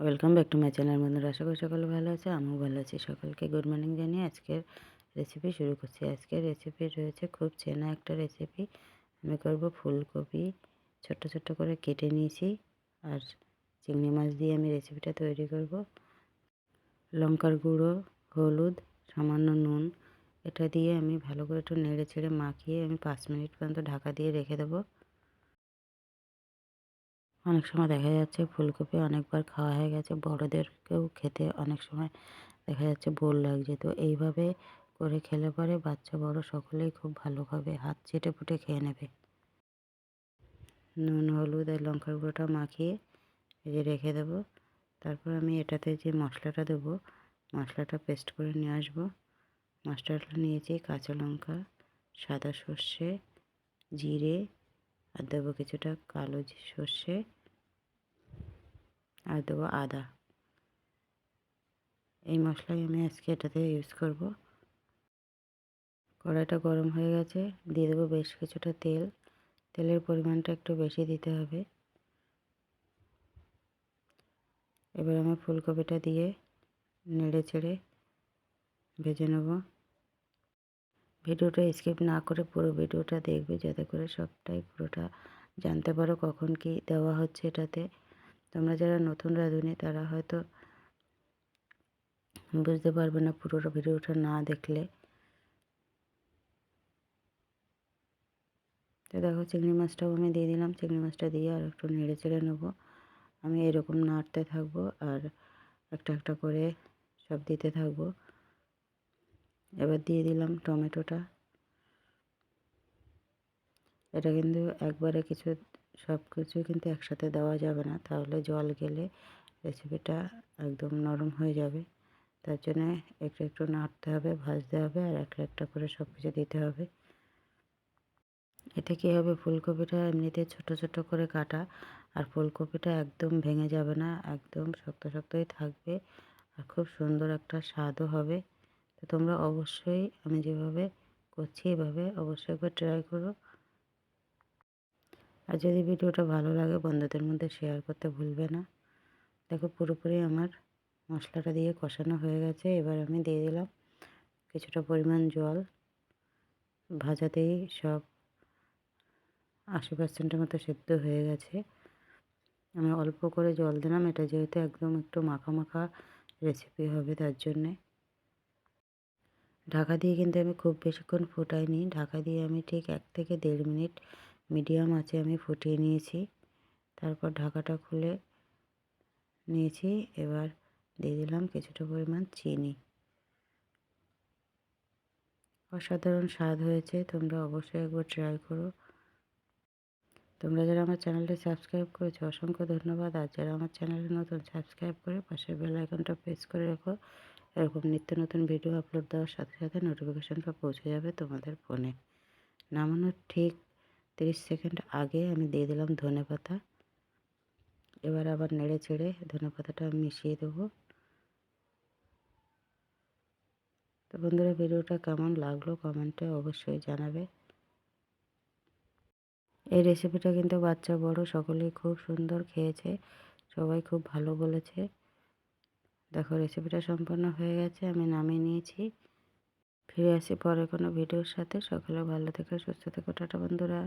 Welcome back to my channel বন্ধুরা। আশা করি সকলে ভালো আছে, আমিও ভালো আছি। সকলকে গুড মর্নিং জানিয়ে আজকের রেসিপি শুরু করছি। আজকের রেসিপি রয়েছে খুব চেনা একটা রেসিপি আমি করব ফুলকপি। ছোট্ট ছোট্ট করে কেটে নিয়েছি। আর চিংড়ি মাছ দিয়ে আমি রেসিপিটা তৈরি করব। লঙ্কার গুঁড়ো, হলুদ, সামান্য নুন, এটা দিয়ে আমি ভালো করে একটু নেড়ে ছেড়ে মাখিয়ে আমি পাঁচ মিনিট পর্যন্ত ঢাকা দিয়ে রেখে দেবো। অনেক সময় দেখা যাচ্ছে ফুলকপি অনেকবার খাওয়া হয়ে গেছে। বড়োদেরকেও খেতে অনেক সময় দেখা যাচ্ছে বোর লাগছে। তো এইভাবে করে খেলে পরে বাচ্চা বড় সকলেই খুব ভালো খাবে, হাত চেটে ফুটে খেয়ে নেবে। নুন, হলুদ আর লঙ্কার গুঁড়োটা মাখিয়ে ভেজে রেখে দেবো। তারপর আমি এটাতে যে মশলাটা দেবো, মশলাটা পেস্ট করে নিয়ে আসব। মশলাটা নিয়েছি কাঁচা লঙ্কা, সাদা সর্ষে, জিরে, আর দেবো কিছুটা কালো সর্ষে। আর দেবো আদা। এই মশলাই আমি আজকে এটাতে ইউজ করব। কড়াইটা গরম হয়ে গেছে, দিয়ে দেবো বেশ কিছুটা তেল। তেলের পরিমাণটা একটু বেশি দিতে হবে। এবার আমি ফুলকপিটা দিয়ে নেড়ে চেড়ে ভেজে নেব। ভিডিওটা স্কিপ না করে পুরো ভিডিওটা দেখবে, যাতে করে সবটাই পুরোটা জানতে পারো কখন কি দেওয়া হচ্ছে এটাতে। তোমরা যারা নতুন রাঁধুনি, তারা হয়তো বুঝতে পারবে না পুরো ভিডিওটা না দেখলে। তো দেখো চিংড়ি মাছটাও আমি দিয়ে দিলাম। চিংড়ি মাছটা দিয়ে আর একটু নেড়ে চেড়ে নেব। আমি এরকম নাড়তে থাকব আর একটা একটা করে সব দিতে থাকব। এবার দিয়ে দিলাম টমেটোটা। এটা কিন্তু একবারে কিছু সব কিছু কিন্তু একসাথে দেওয়া যাবে না। তাহলে জল গেলে রেসিপিটা একদম নরম হয়ে যাবে। তার জন্য একটু একটু নাড়তে হবে, ভাজতে হবে আর একটা একটা করে সব কিছু দিতে হবে। এতে কী হবে? ফুলকপিটা এমনিতে ছোট ছোট করে কাটা আর ফুলকপিটা একদম ভেঙে যাবে না, একদম শক্ত শক্তই থাকবে আর খুব সুন্দর একটা স্বাদও হবে। তো তোমরা অবশ্যই আমি যেভাবে করছি এভাবে অবশ্যই একবার ট্রাই করো। আর যদি ভিডিওটা ভালো লাগে বন্ধুদের মধ্যে শেয়ার করতে ভুলবে না। দেখো পুরোপুরি আমার মশলাটা দিয়ে কষানো হয়ে গেছে। এবার আমি দিয়ে দিলাম কিছুটা পরিমাণ জল। ভাজাতেই সব আশি পার্সেন্টের মতো সেদ্ধ হয়ে গেছে। আমি অল্প করে জল দিলাম। এটা যেহেতু একদম একটু মাখা মাখা রেসিপি হবে তার জন্যে। ঢাকা দিয়ে কিন্তু আমি খুব বেশিক্ষণ ফোটাইনি। ঢাকা দিয়ে আমি ঠিক এক থেকে দেড় মিনিট মিডিয়াম আছে, আমি ফুটিয়ে নিয়েছি। তারপর ঢাকাটা খুলে নিয়েছি। এবার দিয়ে দিলাম কিছুটা পরিমাণ চিনি। অসাধারণ স্বাদ হয়েছে, তোমরা অবশ্যই একবার ট্রাই করো। তোমরা যারা আমার চ্যানেলটি সাবস্ক্রাইব করেছ, অসংখ্য ধন্যবাদ। আর যারা আমার চ্যানেলে নতুন সাবস্ক্রাইব করে পাশের বেল আইকনটা প্রেস করে রাখো। এরকম নিত্য নতুন ভিডিও আপলোড দেওয়ার সাথে সাথে নোটিফিকেশানটা পৌঁছে যাবে তোমাদের ফোনে নামানোর ঠিক তিরিশ সেকেন্ড আগে আমি দিয়ে দিলাম ধনে পাতা। এবার আবার নেড়ে চেড়ে ধনে পাতাটা মিশিয়ে দেবো। তো বন্ধুরা, ভিডিওটা কেমন লাগল কমেন্টে অবশ্যই জানাবে। এই রেসিপিটা কিন্তু বাচ্চা বড় সকলেই খুব সুন্দর খেয়েছে, সবাই খুব ভালো বলেছে। দেখো, রেসিপিটা সম্পন্ন হয়ে গেছে, আমি নামিয়ে নিয়েছি। ফিরে আসি পরে কোনো ভিডিওর সাথে। সকলে ভালো থেকে, সুস্থ থেকো, টাটা বন্ধুরা।